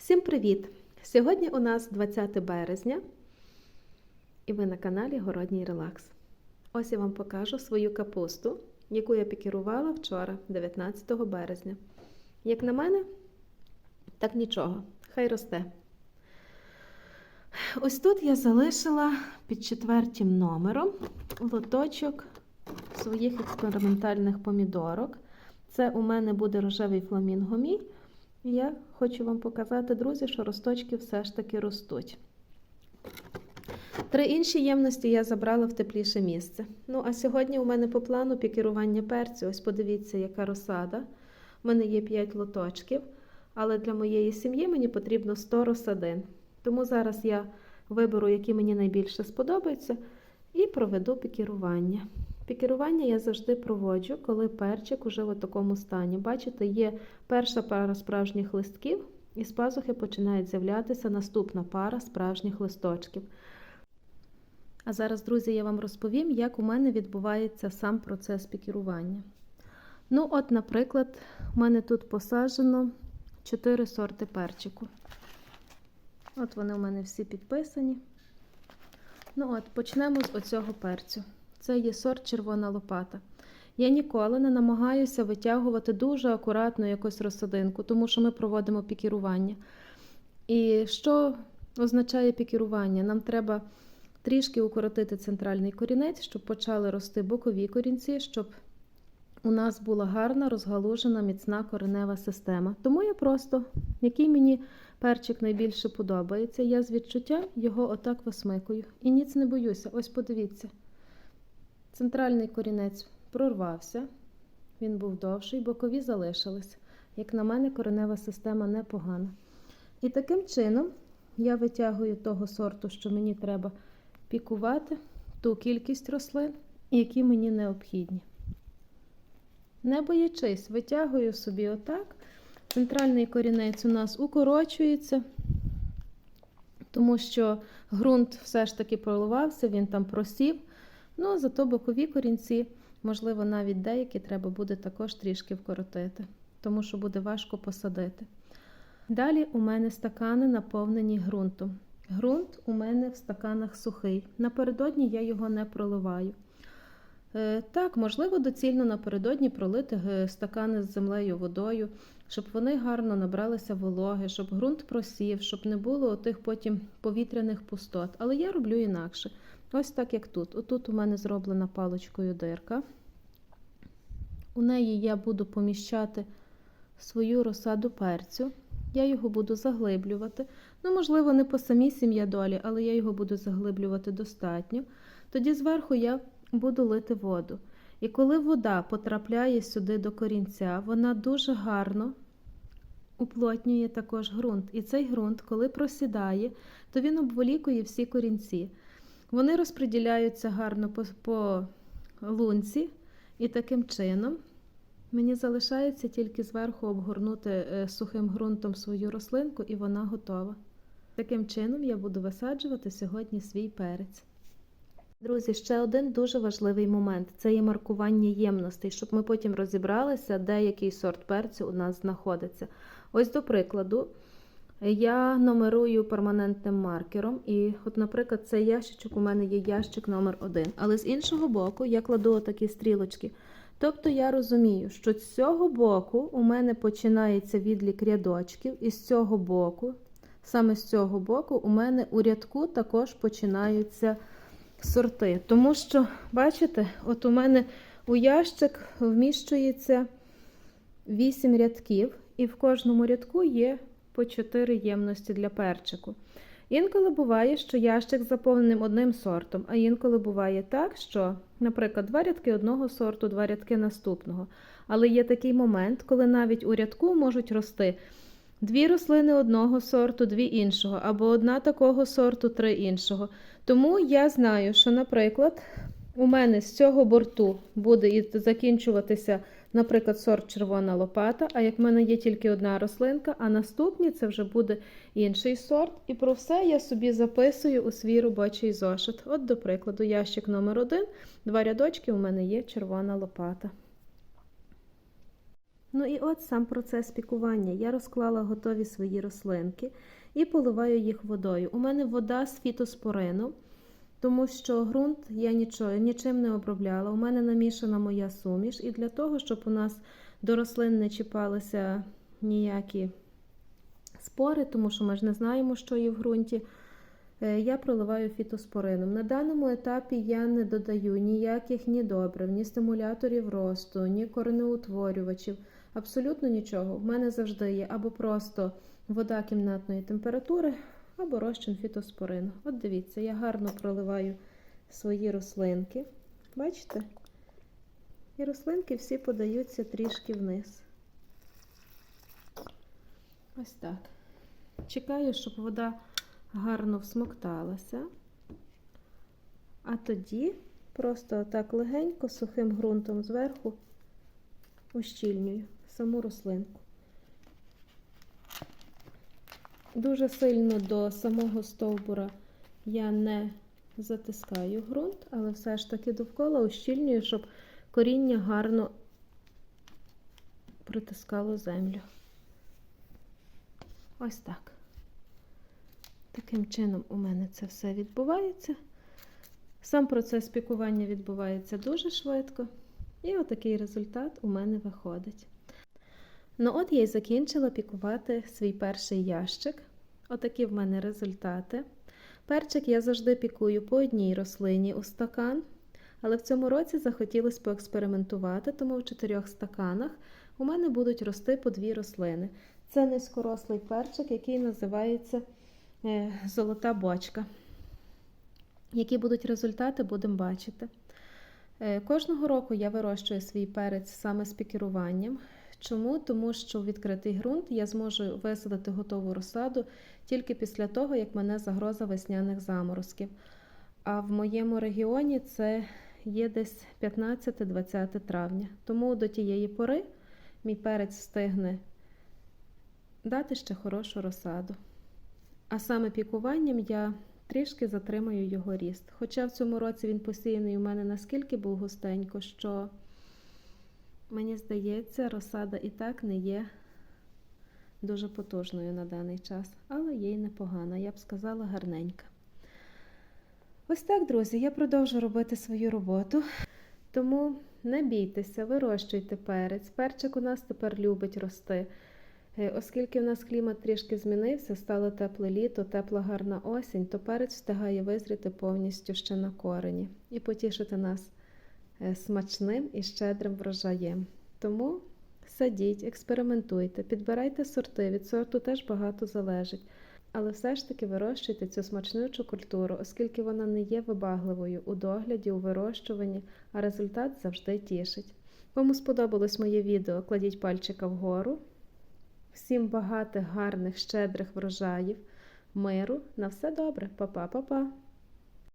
Всім привіт! Сьогодні у нас 20 березня, і ви на каналі Городній Релакс. Ось я вам покажу свою капусту, яку я пікірувала вчора, 19 березня. Як на мене, так нічого, хай росте. Ось тут я залишила під четвертим номером лоточок своїх експериментальних помідорок. Це у мене буде рожевий фламінго мій. Я хочу вам показати, друзі, що росточки все ж таки ростуть. Три інші ємності я забрала в тепліше місце. Ну, а сьогодні у мене по плану пікірування перцю. Ось подивіться, яка розсада. У мене є 5 лоточків, але для моєї сім'ї мені потрібно 100 розсадин. Тому зараз я виберу, які мені найбільше сподобаються, і проведу пікірування. Пікірування я завжди проводжу, коли перчик уже в такому стані. Бачите, є перша пара справжніх листків, і з пазухи починає з'являтися наступна пара справжніх листочків. А зараз, друзі, я вам розповім, як у мене відбувається сам процес пікірування. Ну, от, наприклад, у мене тут посаджено 4 сорти перчику. От вони у мене всі підписані. Ну от, почнемо з оцього перцю. Це є сорт червона лопата. Я ніколи не намагаюся витягувати дуже акуратно якусь розсадинку, тому що ми проводимо пікірування. І що означає пікірування? Нам треба трішки укоротити центральний корінець, щоб почали рости бокові корінці, щоб у нас була гарна, розгалужена, міцна коренева система. Тому я просто, який мені перчик найбільше подобається, я з відчуття його отак висмикую. І ніц не боюся. Ось подивіться. Центральний корінець прорвався, він був довший, бокові залишились. Як на мене, коренева система непогана. І таким чином я витягую того сорту, що мені треба пікувати, ту кількість рослин, які мені необхідні. Не боячись, витягую собі отак. Центральний корінець у нас укорочується, тому що ґрунт все ж таки проливався, він там просів. Ну, зато бокові корінці, можливо, навіть деякі треба буде також трішки вкоротити, тому що буде важко посадити. Далі у мене стакани наповнені ґрунтом. Ґрунт у мене в стаканах сухий. Напередодні я його не проливаю. Е, так, можливо, доцільно напередодні пролити е, стакани з землею, водою, щоб вони гарно набралися вологи, щоб ґрунт просів, щоб не було тих потім повітряних пустот. Але я роблю інакше. Ось так, як тут. Отут у мене зроблена паличкою дирка. У неї я буду поміщати свою розсаду перцю. Я його буду заглиблювати. Ну, можливо, не по самій сім'ядолі, але я його буду заглиблювати достатньо. Тоді зверху я буду лити воду. І коли вода потрапляє сюди до корінця, вона дуже гарно уплотнює також ґрунт. І цей ґрунт, коли просідає, то він обволікує всі корінці. Вони розподіляються гарно по, по лунці, і таким чином мені залишається тільки зверху обгорнути е, сухим ґрунтом свою рослинку, і вона готова. Таким чином я буду висаджувати сьогодні свій перець. Друзі, ще один дуже важливий момент це є маркування ємностей, щоб ми потім розібралися, де який сорт перцю у нас знаходиться. Ось, до прикладу, я номерую перманентним маркером. І, от, наприклад, цей ящичок у мене є ящик номер 1 Але з іншого боку я кладу отакі стрілочки. Тобто я розумію, що з цього боку у мене починається відлік рядочків, і з цього боку, саме з цього боку, у мене у рядку також починаються сорти. Тому що, бачите, от у мене у ящик вміщується 8 рядків, і в кожному рядку є по 4 ємності для перчику. Інколи буває, що ящик заповненим одним сортом, а інколи буває так, що, наприклад, два рядки одного сорту, два рядки наступного. Але є такий момент, коли навіть у рядку можуть рости дві рослини одного сорту, дві іншого, або одна такого сорту, три іншого. Тому я знаю, що, наприклад, у мене з цього борту буде закінчуватися, наприклад, сорт червона лопата. А як в мене є тільки одна рослинка, а наступні це вже буде інший сорт. І про все я собі записую у свій робочий зошит. От, до прикладу, ящик номер один, два рядочки у мене є червона лопата. Ну і от сам процес пікування. Я розклала готові свої рослинки і поливаю їх водою. У мене вода з фітоспорином, тому що ґрунт я нічого, нічим не обробляла. У мене намішана моя суміш, і для того, щоб у нас до рослин не чіпалися ніякі спори, тому що ми ж не знаємо, що є в ґрунті. е, Я проливаю фітоспорином. На даному етапі я не додаю ніяких ні добрив, ні стимуляторів росту, ні коренеутворювачів, абсолютно нічого. В мене завжди є або просто вода кімнатної температури, або розчин фітоспорину. От дивіться, я гарно проливаю свої рослинки. Бачите? І рослинки всі подаються трішки вниз. Ось так. Чекаю, щоб вода гарно всмокталася. А тоді просто так легенько сухим ґрунтом зверху ущільнюю саму рослинку. Дуже сильно до самого стовбура я не затискаю ґрунт, але все ж таки довкола ущільнюю, щоб коріння гарно притискало землю. Ось так. Таким чином у мене це все відбувається. Сам процес пікування відбувається дуже швидко. І отакий результат у мене виходить. Ну, от я й закінчила пікувати свій перший ящик. Отакі в мене результати. Перчик я завжди пікую по одній рослині у стакан. Але в цьому році захотілося поекспериментувати, тому в чотирьох стаканах у мене будуть рости по дві рослини. Це низькорослий перчик, який називається е, золота бочка. Які будуть результати, будемо бачити. Е, Кожного року я вирощую свій перець саме з пікіруванням. Чому? Тому що в відкритий ґрунт я зможу висадити готову розсаду тільки після того, як мене загроза весняних заморозків. А в моєму регіоні це є десь 15-20 травня. Тому до тієї пори мій перець встигне дати ще хорошу розсаду. А саме пікуванням я трішки затримаю його ріст. Хоча в цьому році він посіяний у мене наскільки був густенько, що мені здається, розсада і так не є дуже потужною на даний час, але є й непогана, я б сказала, гарненька. Ось так, друзі, я продовжу робити свою роботу. Тому не бійтеся, вирощуйте перець. Перчик у нас тепер любить рости. Е, Оскільки в нас клімат трішки змінився, стало тепле літо, тепла гарна осінь, то перець встигає визріти повністю ще на корені і потішити нас смачним і щедрим врожаєм. Тому садіть, експериментуйте, підбирайте сорти, від сорту теж багато залежить. Але все ж таки вирощуйте цю смачнючу культуру, оскільки вона не є вибагливою у догляді, у вирощуванні, а результат завжди тішить. Кому сподобалось моє відео, кладіть пальчика вгору. Всім багатих, гарних, щедрих врожаїв, миру. На все добре, Па-па-па-па!